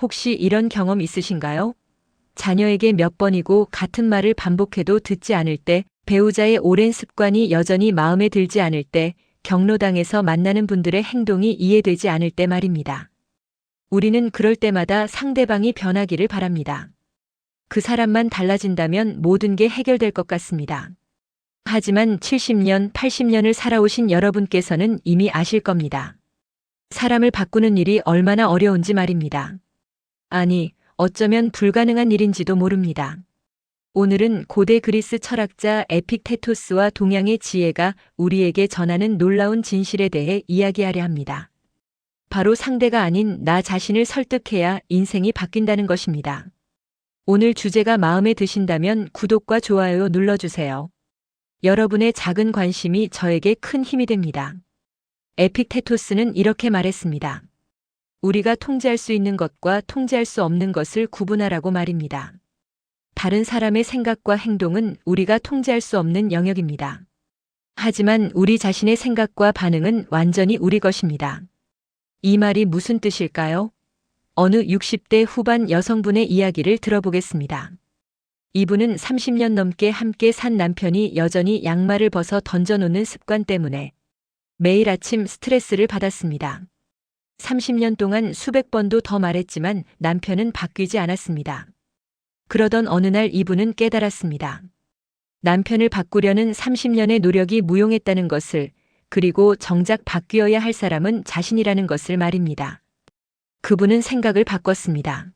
혹시 이런 경험 있으신가요? 자녀에게 몇 번이고 같은 말을 반복해도 듣지 않을 때, 배우자의 오랜 습관이 여전히 마음에 들지 않을 때, 경로당에서 만나는 분들의 행동이 이해되지 않을 때 말입니다. 우리는 그럴 때마다 상대방이 변하기를 바랍니다. 그 사람만 달라진다면 모든 게 해결될 것 같습니다. 하지만 70년, 80년을 살아오신 여러분께서는 이미 아실 겁니다. 사람을 바꾸는 일이 얼마나 어려운지 말입니다. 아니, 어쩌면 불가능한 일인지도 모릅니다. 오늘은 고대 그리스 철학자 에픽테토스와 동양의 지혜가 우리에게 전하는 놀라운 진실에 대해 이야기하려 합니다. 바로 상대가 아닌 나 자신을 설득해야 인생이 바뀐다는 것입니다. 오늘 주제가 마음에 드신다면 구독과 좋아요 눌러주세요. 여러분의 작은 관심이 저에게 큰 힘이 됩니다. 에픽테토스는 이렇게 말했습니다. 우리가 통제할 수 있는 것과 통제할 수 없는 것을 구분하라고 말입니다. 다른 사람의 생각과 행동은 우리가 통제할 수 없는 영역입니다. 하지만 우리 자신의 생각과 반응은 완전히 우리 것입니다. 이 말이 무슨 뜻일까요? 어느 60대 후반 여성분의 이야기를 들어보겠습니다. 이분은 30년 넘게 함께 산 남편이 여전히 양말을 벗어 던져놓는 습관 때문에 매일 아침 스트레스를 받았습니다. 30년 동안 수백 번도 더 말했지만 남편은 바뀌지 않았습니다. 그러던 어느 날 이분은 깨달았습니다. 남편을 바꾸려는 30년의 노력이 무용했다는 것을 그리고 정작 바뀌어야 할 사람은 자신이라는 것을 말입니다. 그분은 생각을 바꿨습니다.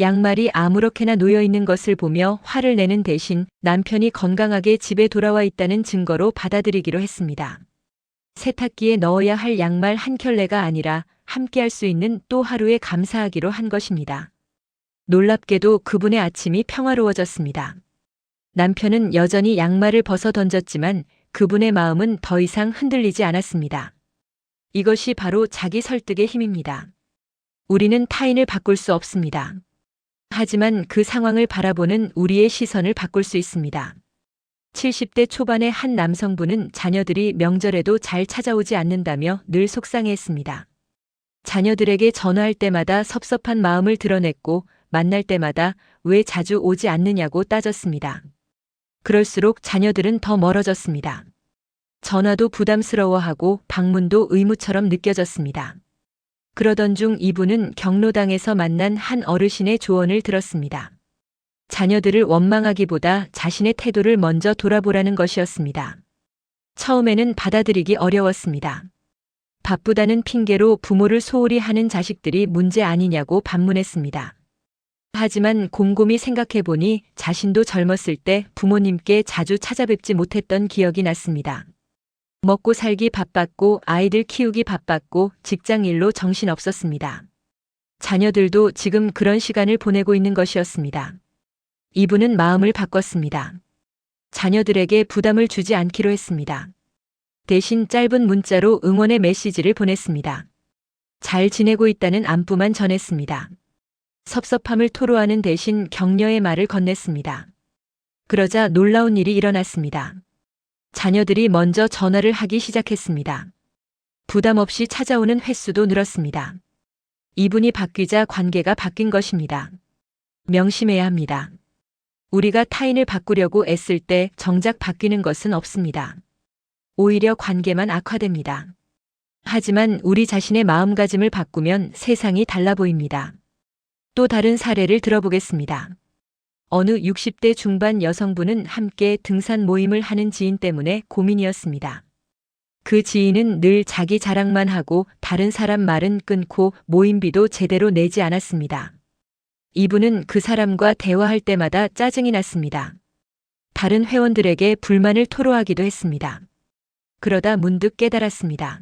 양말이 아무렇게나 놓여 있는 것을 보며 화를 내는 대신 남편이 건강하게 집에 돌아와 있다는 증거로 받아들이기로 했습니다. 세탁기에 넣어야 할 양말 한 켤레가 아니라 함께 할 수 있는 또 하루에 감사하기로 한 것입니다. 놀랍게도 그분의 아침이 평화로워졌습니다. 남편은 여전히 양말을 벗어 던졌지만 그분의 마음은 더 이상 흔들리지 않았습니다. 이것이 바로 자기 설득의 힘입니다. 우리는 타인을 바꿀 수 없습니다. 하지만 그 상황을 바라보는 우리의 시선을 바꿀 수 있습니다. 70대 초반의 한 남성분은 자녀들이 명절에도 잘 찾아오지 않는다며 늘 속상해했습니다. 자녀들에게 전화할 때마다 섭섭한 마음을 드러냈고 만날 때마다 왜 자주 오지 않느냐고 따졌습니다. 그럴수록 자녀들은 더 멀어졌습니다. 전화도 부담스러워하고 방문도 의무처럼 느껴졌습니다. 그러던 중 이분은 경로당에서 만난 한 어르신의 조언을 들었습니다. 자녀들을 원망하기보다 자신의 태도를 먼저 돌아보라는 것이었습니다. 처음에는 받아들이기 어려웠습니다. 바쁘다는 핑계로 부모를 소홀히 하는 자식들이 문제 아니냐고 반문했습니다. 하지만 곰곰이 생각해보니 자신도 젊었을 때 부모님께 자주 찾아뵙지 못했던 기억이 났습니다. 먹고 살기 바빴고 아이들 키우기 바빴고 직장 일로 정신 없었습니다. 자녀들도 지금 그런 시간을 보내고 있는 것이었습니다. 이분은 마음을 바꿨습니다. 자녀들에게 부담을 주지 않기로 했습니다. 대신 짧은 문자로 응원의 메시지를 보냈습니다. 잘 지내고 있다는 안부만 전했습니다. 섭섭함을 토로하는 대신 격려의 말을 건넸습니다. 그러자 놀라운 일이 일어났습니다. 자녀들이 먼저 전화를 하기 시작했습니다. 부담 없이 찾아오는 횟수도 늘었습니다. 이분이 바뀌자 관계가 바뀐 것입니다. 명심해야 합니다. 우리가 타인을 바꾸려고 애쓸 때 정작 바뀌는 것은 없습니다. 오히려 관계만 악화됩니다. 하지만 우리 자신의 마음가짐을 바꾸면 세상이 달라 보입니다. 또 다른 사례를 들어보겠습니다. 어느 60대 중반 여성분은 함께 등산 모임을 하는 지인 때문에 고민이었습니다. 그 지인은 늘 자기 자랑만 하고 다른 사람 말은 끊고 모임비도 제대로 내지 않았습니다. 이분은 그 사람과 대화할 때마다 짜증이 났습니다. 다른 회원들에게 불만을 토로하기도 했습니다. 그러다 문득 깨달았습니다.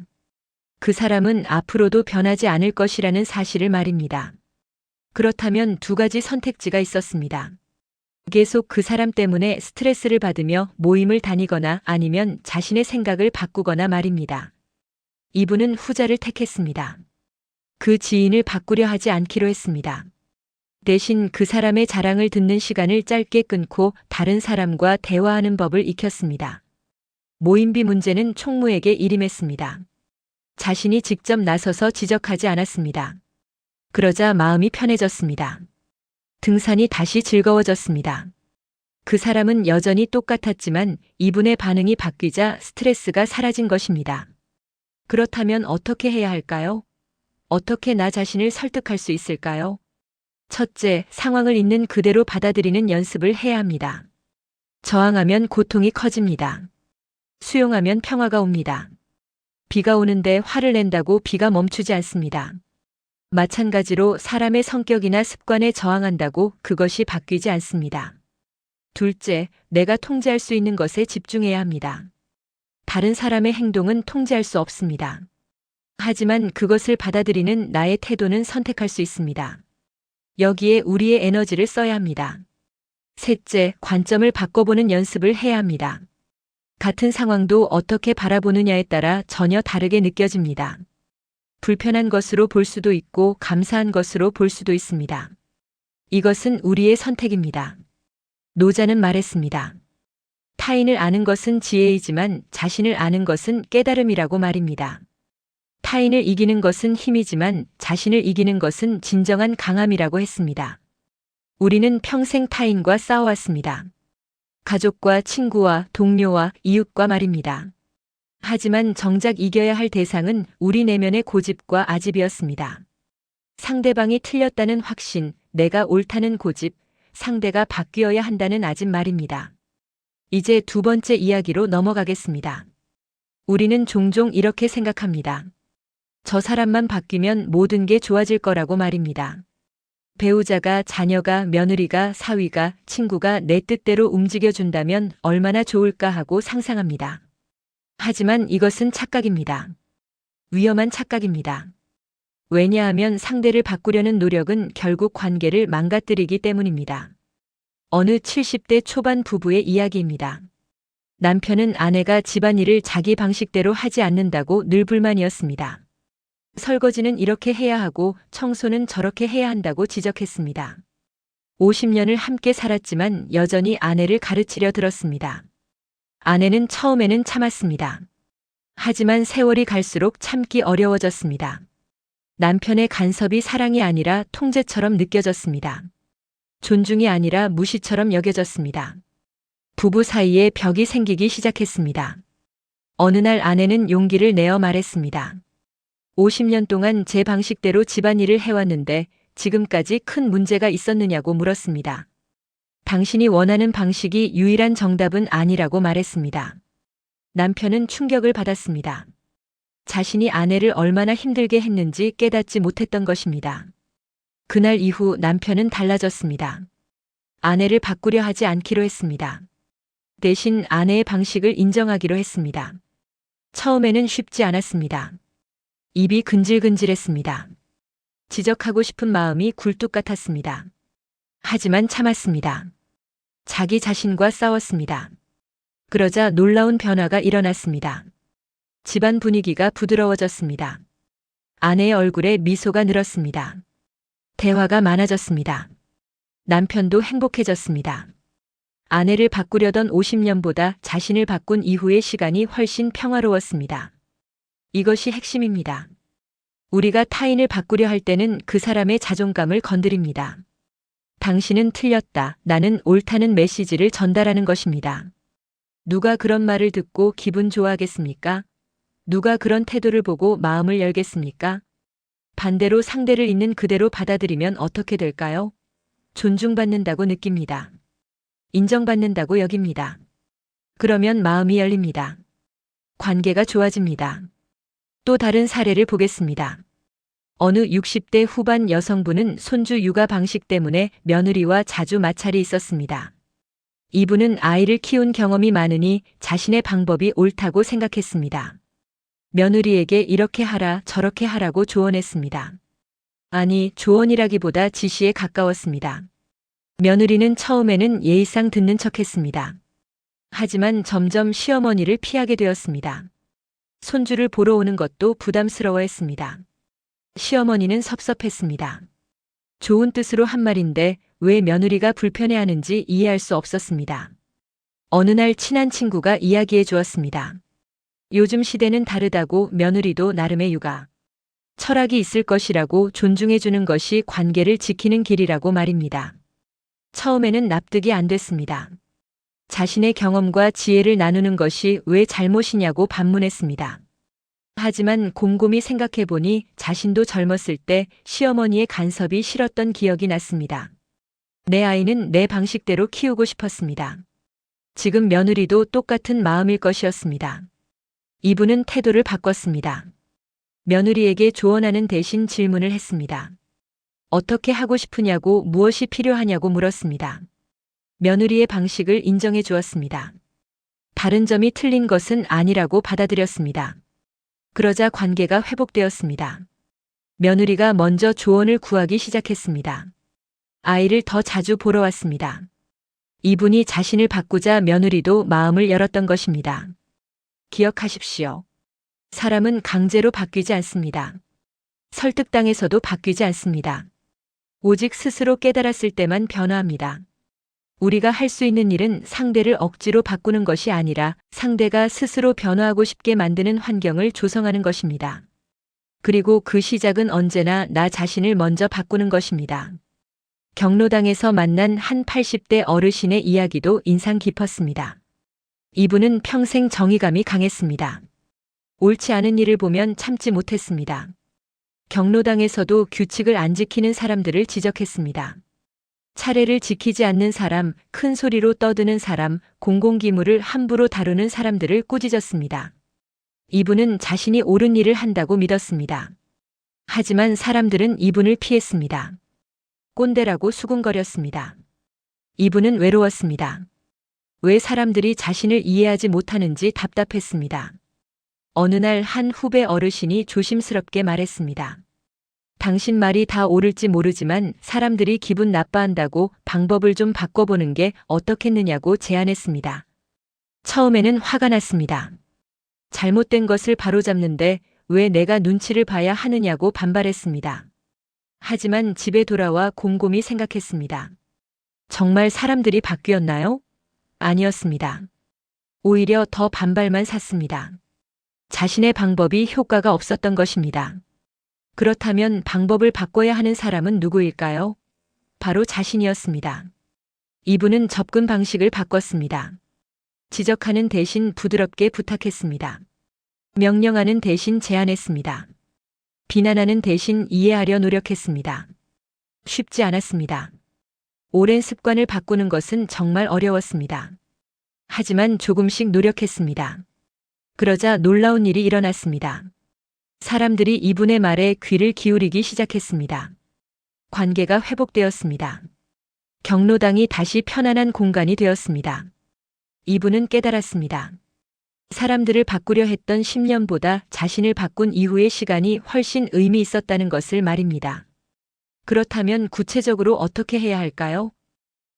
그 사람은 앞으로도 변하지 않을 것이라는 사실을 말입니다. 그렇다면 두 가지 선택지가 있었습니다. 계속 그 사람 때문에 스트레스를 받으며 모임을 다니거나 아니면 자신의 생각을 바꾸거나 말입니다. 이분은 후자를 택했습니다. 그 지인을 바꾸려 하지 않기로 했습니다. 대신 그 사람의 자랑을 듣는 시간을 짧게 끊고 다른 사람과 대화하는 법을 익혔습니다. 모임비 문제는 총무에게 일임했습니다. 자신이 직접 나서서 지적하지 않았습니다. 그러자 마음이 편해졌습니다. 등산이 다시 즐거워졌습니다. 그 사람은 여전히 똑같았지만 이분의 반응이 바뀌자 스트레스가 사라진 것입니다. 그렇다면 어떻게 해야 할까요? 어떻게 나 자신을 설득할 수 있을까요? 첫째, 상황을 있는 그대로 받아들이는 연습을 해야 합니다. 저항하면 고통이 커집니다. 수용하면 평화가 옵니다. 비가 오는데 화를 낸다고 비가 멈추지 않습니다. 마찬가지로 사람의 성격이나 습관에 저항한다고 그것이 바뀌지 않습니다. 둘째, 내가 통제할 수 있는 것에 집중해야 합니다. 다른 사람의 행동은 통제할 수 없습니다. 하지만 그것을 받아들이는 나의 태도는 선택할 수 있습니다. 여기에 우리의 에너지를 써야 합니다. 셋째, 관점을 바꿔보는 연습을 해야 합니다. 같은 상황도 어떻게 바라보느냐에 따라 전혀 다르게 느껴집니다. 불편한 것으로 볼 수도 있고 감사한 것으로 볼 수도 있습니다. 이것은 우리의 선택입니다. 노자는 말했습니다. 타인을 아는 것은 지혜이지만 자신을 아는 것은 깨달음이라고 말입니다. 타인을 이기는 것은 힘이지만 자신을 이기는 것은 진정한 강함이라고 했습니다. 우리는 평생 타인과 싸워왔습니다. 가족과 친구와 동료와 이웃과 말입니다. 하지만 정작 이겨야 할 대상은 우리 내면의 고집과 아집이었습니다. 상대방이 틀렸다는 확신, 내가 옳다는 고집, 상대가 바뀌어야 한다는 아집 말입니다. 이제 두 번째 이야기로 넘어가겠습니다. 우리는 종종 이렇게 생각합니다. 저 사람만 바뀌면 모든 게 좋아질 거라고 말입니다. 배우자가, 자녀가, 며느리가, 사위가, 친구가 내 뜻대로 움직여준다면 얼마나 좋을까 하고 상상합니다. 하지만 이것은 착각입니다. 위험한 착각입니다. 왜냐하면 상대를 바꾸려는 노력은 결국 관계를 망가뜨리기 때문입니다. 어느 70대 초반 부부의 이야기입니다. 남편은 아내가 집안일을 자기 방식대로 하지 않는다고 늘 불만이었습니다. 설거지는 이렇게 해야 하고 청소는 저렇게 해야 한다고 지적했습니다. 50년을 함께 살았지만 여전히 아내를 가르치려 들었습니다. 아내는 처음에는 참았습니다. 하지만 세월이 갈수록 참기 어려워졌습니다. 남편의 간섭이 사랑이 아니라 통제처럼 느껴졌습니다. 존중이 아니라 무시처럼 여겨졌습니다. 부부 사이에 벽이 생기기 시작했습니다. 어느 날 아내는 용기를 내어 말했습니다. 50년 동안 제 방식대로 집안일을 해왔는데 지금까지 큰 문제가 있었느냐고 물었습니다. 당신이 원하는 방식이 유일한 정답은 아니라고 말했습니다. 남편은 충격을 받았습니다. 자신이 아내를 얼마나 힘들게 했는지 깨닫지 못했던 것입니다. 그날 이후 남편은 달라졌습니다. 아내를 바꾸려 하지 않기로 했습니다. 대신 아내의 방식을 인정하기로 했습니다. 처음에는 쉽지 않았습니다. 입이 근질근질했습니다. 지적하고 싶은 마음이 굴뚝 같았습니다. 하지만 참았습니다. 자기 자신과 싸웠습니다. 그러자 놀라운 변화가 일어났습니다. 집안 분위기가 부드러워졌습니다. 아내의 얼굴에 미소가 늘었습니다. 대화가 많아졌습니다. 남편도 행복해졌습니다. 아내를 바꾸려던 50년보다 자신을 바꾼 이후의 시간이 훨씬 평화로웠습니다. 이것이 핵심입니다. 우리가 타인을 바꾸려 할 때는 그 사람의 자존감을 건드립니다. 당신은 틀렸다, 나는 옳다는 메시지를 전달하는 것입니다. 누가 그런 말을 듣고 기분 좋아하겠습니까? 누가 그런 태도를 보고 마음을 열겠습니까? 반대로 상대를 있는 그대로 받아들이면 어떻게 될까요? 존중받는다고 느낍니다. 인정받는다고 여깁니다. 그러면 마음이 열립니다. 관계가 좋아집니다. 또 다른 사례를 보겠습니다. 어느 60대 후반 여성분은 손주 육아 방식 때문에 며느리와 자주 마찰이 있었습니다. 이분은 아이를 키운 경험이 많으니 자신의 방법이 옳다고 생각했습니다. 며느리에게 이렇게 하라 저렇게 하라고 조언했습니다. 아니, 조언이라기보다 지시에 가까웠습니다. 며느리는 처음에는 예의상 듣는 척 했습니다. 하지만 점점 시어머니를 피하게 되었습니다. 손주를 보러 오는 것도 부담스러워 했습니다. 시어머니는 섭섭했습니다. 좋은 뜻으로 한 말인데 왜 며느리가 불편해하는지 이해할 수 없었습니다. 어느 날 친한 친구가 이야기해 주었습니다. 요즘 시대는 다르다고 며느리도 나름의 육아. 철학이 있을 것이라고 존중해 주는 것이 관계를 지키는 길이라고 말입니다. 처음에는 납득이 안 됐습니다. 자신의 경험과 지혜를 나누는 것이 왜 잘못이냐고 반문했습니다. 하지만 곰곰이 생각해보니 자신도 젊었을 때 시어머니의 간섭이 싫었던 기억이 났습니다. 내 아이는 내 방식대로 키우고 싶었습니다. 지금 며느리도 똑같은 마음일 것이었습니다. 이분은 태도를 바꿨습니다. 며느리에게 조언하는 대신 질문을 했습니다. 어떻게 하고 싶으냐고 무엇이 필요하냐고 물었습니다. 며느리의 방식을 인정해 주었습니다. 다른 점이 틀린 것은 아니라고 받아들였습니다. 그러자 관계가 회복되었습니다. 며느리가 먼저 조언을 구하기 시작했습니다. 아이를 더 자주 보러 왔습니다. 이분이 자신을 바꾸자 며느리도 마음을 열었던 것입니다. 기억하십시오. 사람은 강제로 바뀌지 않습니다. 설득당해서도 바뀌지 않습니다. 오직 스스로 깨달았을 때만 변화합니다. 우리가 할 수 있는 일은 상대를 억지로 바꾸는 것이 아니라 상대가 스스로 변화하고 싶게 만드는 환경을 조성하는 것입니다. 그리고 그 시작은 언제나 나 자신을 먼저 바꾸는 것입니다. 경로당에서 만난 한 80대 어르신의 이야기도 인상 깊었습니다. 이분은 평생 정의감이 강했습니다. 옳지 않은 일을 보면 참지 못했습니다. 경로당에서도 규칙을 안 지키는 사람들을 지적했습니다. 차례를 지키지 않는 사람, 큰 소리로 떠드는 사람, 공공기물을 함부로 다루는 사람들을 꾸짖었습니다. 이분은 자신이 옳은 일을 한다고 믿었습니다. 하지만 사람들은 이분을 피했습니다. 꼰대라고 수군거렸습니다. 이분은 외로웠습니다. 왜 사람들이 자신을 이해하지 못하는지 답답했습니다. 어느 날 한 후배 어르신이 조심스럽게 말했습니다. 당신 말이 다 옳을지 모르지만 사람들이 기분 나빠한다고 방법을 좀 바꿔보는 게 어떻겠느냐고 제안했습니다. 처음에는 화가 났습니다. 잘못된 것을 바로잡는데 왜 내가 눈치를 봐야 하느냐고 반발했습니다. 하지만 집에 돌아와 곰곰이 생각했습니다. 정말 사람들이 바뀌었나요? 아니었습니다. 오히려 더 반발만 샀습니다. 자신의 방법이 효과가 없었던 것입니다. 그렇다면 방법을 바꿔야 하는 사람은 누구일까요? 바로 자신이었습니다. 이분은 접근 방식을 바꿨습니다. 지적하는 대신 부드럽게 부탁했습니다. 명령하는 대신 제안했습니다. 비난하는 대신 이해하려 노력했습니다. 쉽지 않았습니다. 오랜 습관을 바꾸는 것은 정말 어려웠습니다. 하지만 조금씩 노력했습니다. 그러자 놀라운 일이 일어났습니다. 사람들이 이분의 말에 귀를 기울이기 시작했습니다. 관계가 회복되었습니다. 경로당이 다시 편안한 공간이 되었습니다. 이분은 깨달았습니다. 사람들을 바꾸려 했던 10년보다 자신을 바꾼 이후의 시간이 훨씬 의미 있었다는 것을 말입니다. 그렇다면 구체적으로 어떻게 해야 할까요?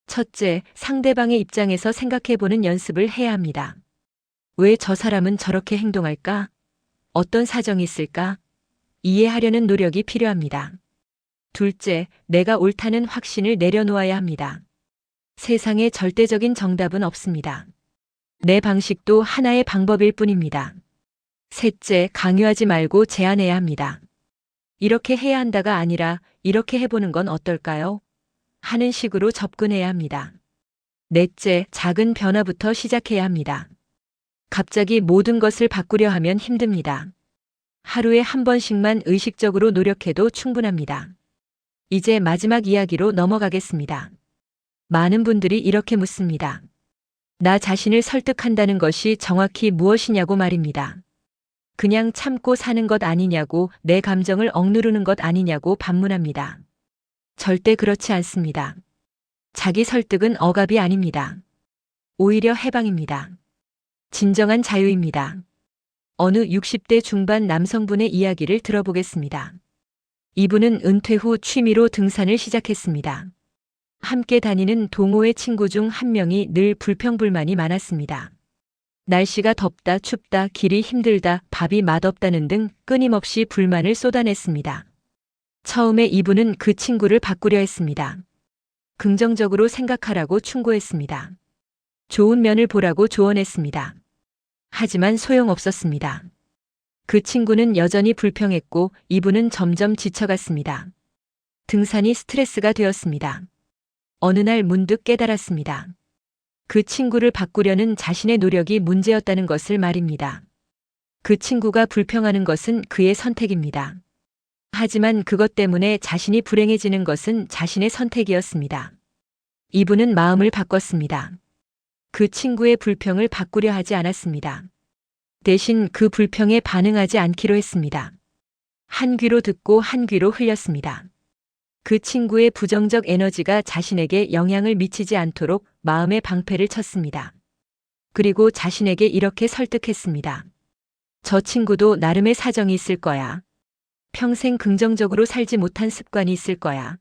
첫째, 상대방의 입장에서 생각해보는 연습을 해야 합니다. 왜 저 사람은 저렇게 행동할까? 어떤 사정이 있을까? 이해하려는 노력이 필요합니다. 둘째, 내가 옳다는 확신을 내려놓아야 합니다. 세상에 절대적인 정답은 없습니다. 내 방식도 하나의 방법일 뿐입니다. 셋째, 강요하지 말고 제안해야 합니다. 이렇게 해야 한다가 아니라 이렇게 해보는 건 어떨까요? 하는 식으로 접근해야 합니다. 넷째, 작은 변화부터 시작해야 합니다. 갑자기 모든 것을 바꾸려 하면 힘듭니다. 하루에 한 번씩만 의식적으로 노력해도 충분합니다. 이제 마지막 이야기로 넘어가겠습니다. 많은 분들이 이렇게 묻습니다. 나 자신을 설득한다는 것이 정확히 무엇이냐고 말입니다. 그냥 참고 사는 것 아니냐고 내 감정을 억누르는 것 아니냐고 반문합니다. 절대 그렇지 않습니다. 자기 설득은 억압이 아닙니다. 오히려 해방입니다. 진정한 자유입니다. 어느 60대 중반 남성분의 이야기를 들어보겠습니다. 이분은 은퇴 후 취미로 등산을 시작했습니다. 함께 다니는 동호회 친구 중 한 명이 늘 불평불만이 많았습니다. 날씨가 덥다, 춥다, 길이 힘들다, 밥이 맛없다는 등 끊임없이 불만을 쏟아냈습니다. 처음에 이분은 그 친구를 바꾸려 했습니다. 긍정적으로 생각하라고 충고했습니다. 좋은 면을 보라고 조언했습니다. 하지만 소용없었습니다. 그 친구는 여전히 불평했고 이분은 점점 지쳐갔습니다. 등산이 스트레스가 되었습니다. 어느 날 문득 깨달았습니다. 그 친구를 바꾸려는 자신의 노력이 문제였다는 것을 말입니다. 그 친구가 불평하는 것은 그의 선택입니다. 하지만 그것 때문에 자신이 불행해지는 것은 자신의 선택이었습니다. 이분은 마음을 바꿨습니다. 그 친구의 불평을 바꾸려 하지 않았습니다. 대신 그 불평에 반응하지 않기로 했습니다. 한 귀로 듣고 한 귀로 흘렸습니다. 그 친구의 부정적 에너지가 자신에게 영향을 미치지 않도록 마음의 방패를 쳤습니다. 그리고 자신에게 이렇게 설득했습니다. 저 친구도 나름의 사정이 있을 거야. 평생 긍정적으로 살지 못한 습관이 있을 거야.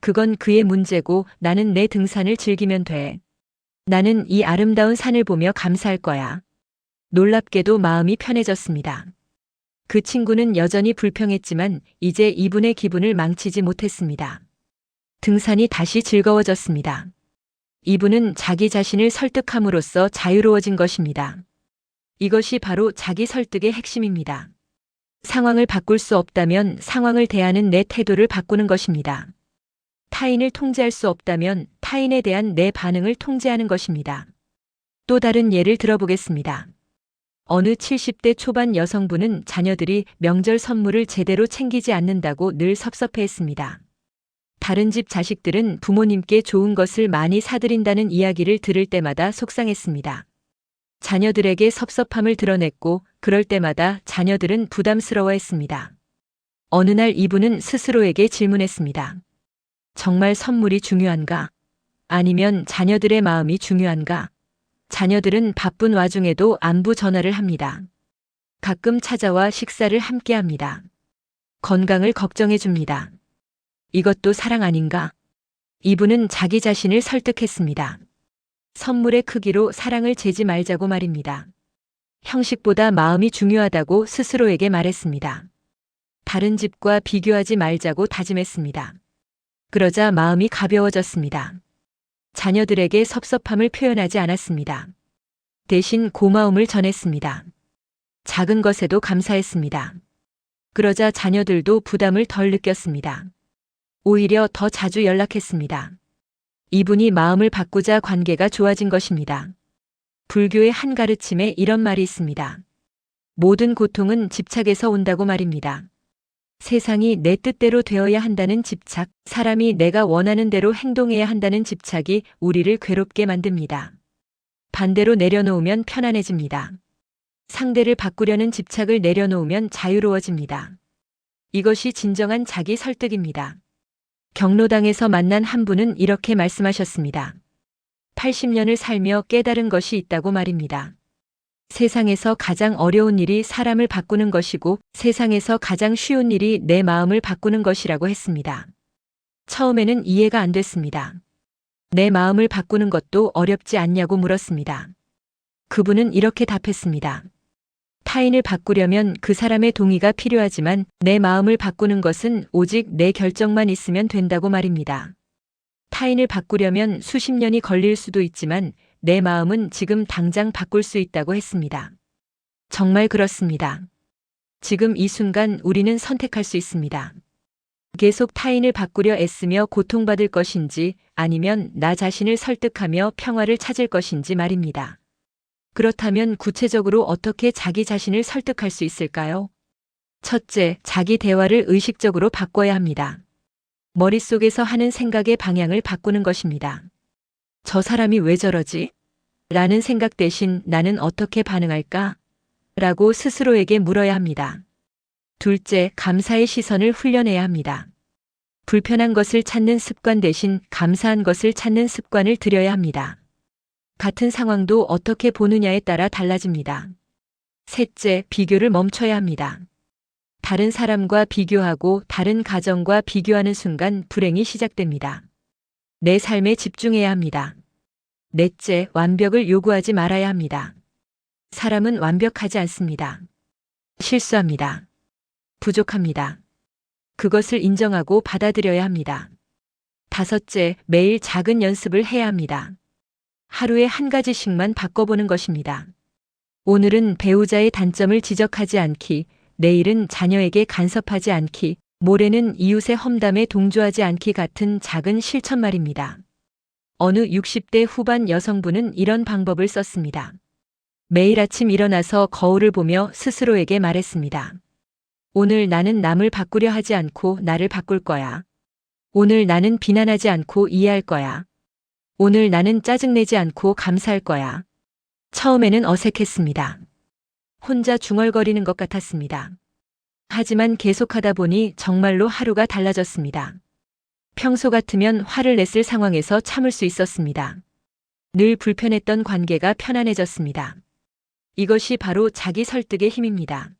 그건 그의 문제고 나는 내 등산을 즐기면 돼. 나는 이 아름다운 산을 보며 감사할 거야. 놀랍게도 마음이 편해졌습니다. 그 친구는 여전히 불평했지만 이제 이분의 기분을 망치지 못했습니다. 등산이 다시 즐거워졌습니다. 이분은 자기 자신을 설득함으로써 자유로워진 것입니다. 이것이 바로 자기 설득의 핵심입니다. 상황을 바꿀 수 없다면 상황을 대하는 내 태도를 바꾸는 것입니다. 타인을 통제할 수 없다면 타인에 대한 내 반응을 통제하는 것입니다. 또 다른 예를 들어보겠습니다. 어느 70대 초반 여성분은 자녀들이 명절 선물을 제대로 챙기지 않는다고 늘 섭섭해 했습니다. 다른 집 자식들은 부모님께 좋은 것을 많이 사드린다는 이야기를 들을 때마다 속상했습니다. 자녀들에게 섭섭함을 드러냈고 그럴 때마다 자녀들은 부담스러워했습니다. 어느 날 이분은 스스로에게 질문했습니다. 정말 선물이 중요한가? 아니면 자녀들의 마음이 중요한가? 자녀들은 바쁜 와중에도 안부 전화를 합니다. 가끔 찾아와 식사를 함께 합니다. 건강을 걱정해 줍니다. 이것도 사랑 아닌가? 이분은 자기 자신을 설득했습니다. 선물의 크기로 사랑을 재지 말자고 말입니다. 형식보다 마음이 중요하다고 스스로에게 말했습니다. 다른 집과 비교하지 말자고 다짐했습니다. 그러자 마음이 가벼워졌습니다. 자녀들에게 섭섭함을 표현하지 않았습니다. 대신 고마움을 전했습니다. 작은 것에도 감사했습니다. 그러자 자녀들도 부담을 덜 느꼈습니다. 오히려 더 자주 연락했습니다. 이분이 마음을 바꾸자 관계가 좋아진 것입니다. 불교의 한 가르침에 이런 말이 있습니다. 모든 고통은 집착에서 온다고 말입니다. 세상이 내 뜻대로 되어야 한다는 집착, 사람이 내가 원하는 대로 행동해야 한다는 집착이 우리를 괴롭게 만듭니다. 반대로 내려놓으면 편안해집니다. 상대를 바꾸려는 집착을 내려놓으면 자유로워집니다. 이것이 진정한 자기 설득입니다. 경로당에서 만난 한 분은 이렇게 말씀하셨습니다. 80년을 살며 깨달은 것이 있다고 말입니다. 세상에서 가장 어려운 일이 사람을 바꾸는 것이고 세상에서 가장 쉬운 일이 내 마음을 바꾸는 것이라고 했습니다. 처음에는 이해가 안 됐습니다. 내 마음을 바꾸는 것도 어렵지 않냐고 물었습니다. 그분은 이렇게 답했습니다. 타인을 바꾸려면 그 사람의 동의가 필요하지만 내 마음을 바꾸는 것은 오직 내 결정만 있으면 된다고 말입니다. 타인을 바꾸려면 수십 년이 걸릴 수도 있지만 내 마음은 지금 당장 바꿀 수 있다고 했습니다. 정말 그렇습니다. 지금 이 순간 우리는 선택할 수 있습니다. 계속 타인을 바꾸려 애쓰며 고통받을 것인지 아니면 나 자신을 설득하며 평화를 찾을 것인지 말입니다. 그렇다면 구체적으로 어떻게 자기 자신을 설득할 수 있을까요? 첫째, 자기 대화를 의식적으로 바꿔야 합니다. 머릿속에서 하는 생각의 방향을 바꾸는 것입니다. 저 사람이 왜 저러지? 라는 생각 대신 나는 어떻게 반응할까? 라고 스스로에게 물어야 합니다. 둘째, 감사의 시선을 훈련해야 합니다. 불편한 것을 찾는 습관 대신 감사한 것을 찾는 습관을 들여야 합니다. 같은 상황도 어떻게 보느냐에 따라 달라집니다. 셋째, 비교를 멈춰야 합니다. 다른 사람과 비교하고 다른 가정과 비교하는 순간 불행이 시작됩니다. 내 삶에 집중해야 합니다. 넷째, 완벽을 요구하지 말아야 합니다. 사람은 완벽하지 않습니다. 실수합니다. 부족합니다. 그것을 인정하고 받아들여야 합니다. 다섯째, 매일 작은 연습을 해야 합니다. 하루에 한 가지씩만 바꿔보는 것입니다. 오늘은 배우자의 단점을 지적하지 않기, 내일은 자녀에게 간섭하지 않기, 모레는 이웃의 험담에 동조하지 않기 같은 작은 실천 말입니다. 어느 60대 후반 여성분은 이런 방법을 썼습니다. 매일 아침 일어나서 거울을 보며 스스로에게 말했습니다. 오늘 나는 남을 바꾸려 하지 않고 나를 바꿀 거야. 오늘 나는 비난하지 않고 이해할 거야. 오늘 나는 짜증내지 않고 감사할 거야. 처음에는 어색했습니다. 혼자 중얼거리는 것 같았습니다. 하지만 계속하다 보니 정말로 하루가 달라졌습니다. 평소 같으면 화를 냈을 상황에서 참을 수 있었습니다. 늘 불편했던 관계가 편안해졌습니다. 이것이 바로 자기 설득의 힘입니다.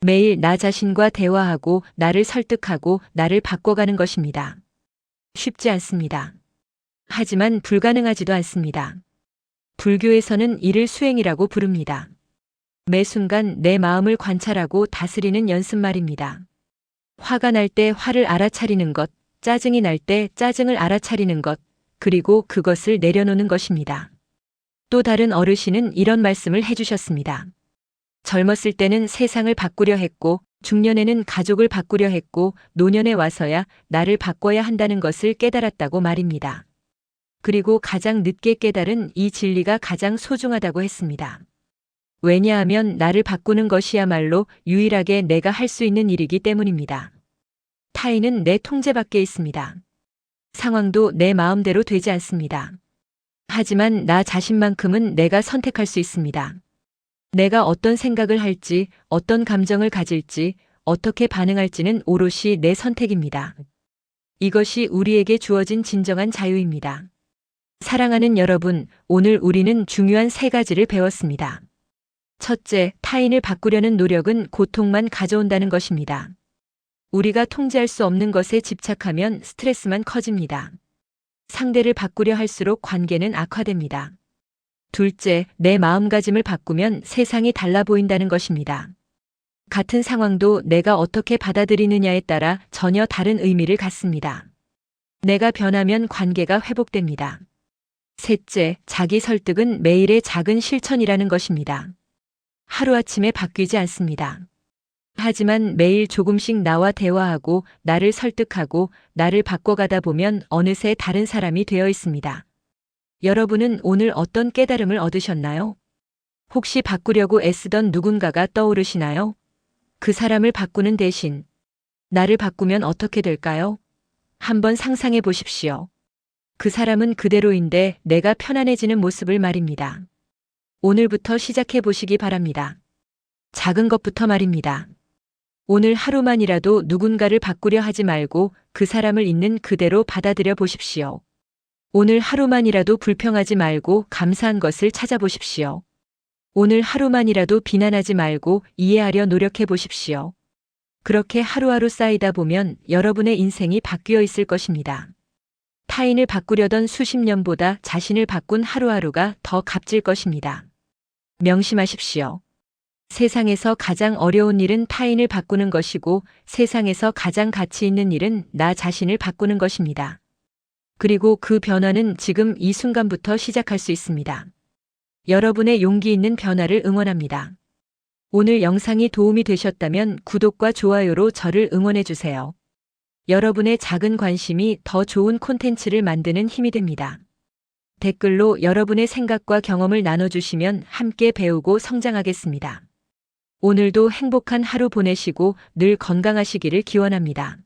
매일 나 자신과 대화하고 나를 설득하고 나를 바꿔가는 것입니다. 쉽지 않습니다. 하지만 불가능하지도 않습니다. 불교에서는 이를 수행이라고 부릅니다. 매 순간 내 마음을 관찰하고 다스리는 연습 말입니다. 화가 날 때 화를 알아차리는 것, 짜증이 날 때 짜증을 알아차리는 것, 그리고 그것을 내려놓는 것입니다. 또 다른 어르신은 이런 말씀을 해주셨습니다. 젊었을 때는 세상을 바꾸려 했고, 중년에는 가족을 바꾸려 했고, 노년에 와서야 나를 바꿔야 한다는 것을 깨달았다고 말입니다. 그리고 가장 늦게 깨달은 이 진리가 가장 소중하다고 했습니다. 왜냐하면 나를 바꾸는 것이야말로 유일하게 내가 할 수 있는 일이기 때문입니다. 타인은 내 통제 밖에 있습니다. 상황도 내 마음대로 되지 않습니다. 하지만 나 자신만큼은 내가 선택할 수 있습니다. 내가 어떤 생각을 할지, 어떤 감정을 가질지, 어떻게 반응할지는 오롯이 내 선택입니다. 이것이 우리에게 주어진 진정한 자유입니다. 사랑하는 여러분, 오늘 우리는 중요한 세 가지를 배웠습니다. 첫째, 타인을 바꾸려는 노력은 고통만 가져온다는 것입니다. 우리가 통제할 수 없는 것에 집착하면 스트레스만 커집니다. 상대를 바꾸려 할수록 관계는 악화됩니다. 둘째, 내 마음가짐을 바꾸면 세상이 달라 보인다는 것입니다. 같은 상황도 내가 어떻게 받아들이느냐에 따라 전혀 다른 의미를 갖습니다. 내가 변하면 관계가 회복됩니다. 셋째, 자기 설득은 매일의 작은 실천이라는 것입니다. 하루아침에 바뀌지 않습니다. 하지만 매일 조금씩 나와 대화하고 나를 설득하고 나를 바꿔가다 보면 어느새 다른 사람이 되어 있습니다. 여러분은 오늘 어떤 깨달음을 얻으셨나요? 혹시 바꾸려고 애쓰던 누군가가 떠오르시나요? 그 사람을 바꾸는 대신 나를 바꾸면 어떻게 될까요? 한번 상상해 보십시오. 그 사람은 그대로인데 내가 편안해지는 모습을 말입니다. 오늘부터 시작해 보시기 바랍니다. 작은 것부터 말입니다. 오늘 하루만이라도 누군가를 바꾸려 하지 말고 그 사람을 있는 그대로 받아들여 보십시오. 오늘 하루만이라도 불평하지 말고 감사한 것을 찾아보십시오. 오늘 하루만이라도 비난하지 말고 이해하려 노력해 보십시오. 그렇게 하루하루 쌓이다 보면 여러분의 인생이 바뀌어 있을 것입니다. 타인을 바꾸려던 수십 년보다 자신을 바꾼 하루하루가 더 값질 것입니다. 명심하십시오. 세상에서 가장 어려운 일은 타인을 바꾸는 것이고 세상에서 가장 가치 있는 일은 나 자신을 바꾸는 것입니다. 그리고 그 변화는 지금 이 순간부터 시작할 수 있습니다. 여러분의 용기 있는 변화를 응원합니다. 오늘 영상이 도움이 되셨다면 구독과 좋아요로 저를 응원해 주세요. 여러분의 작은 관심이 더 좋은 콘텐츠를 만드는 힘이 됩니다. 댓글로 여러분의 생각과 경험을 나눠주시면 함께 배우고 성장하겠습니다. 오늘도 행복한 하루 보내시고 늘 건강하시기를 기원합니다.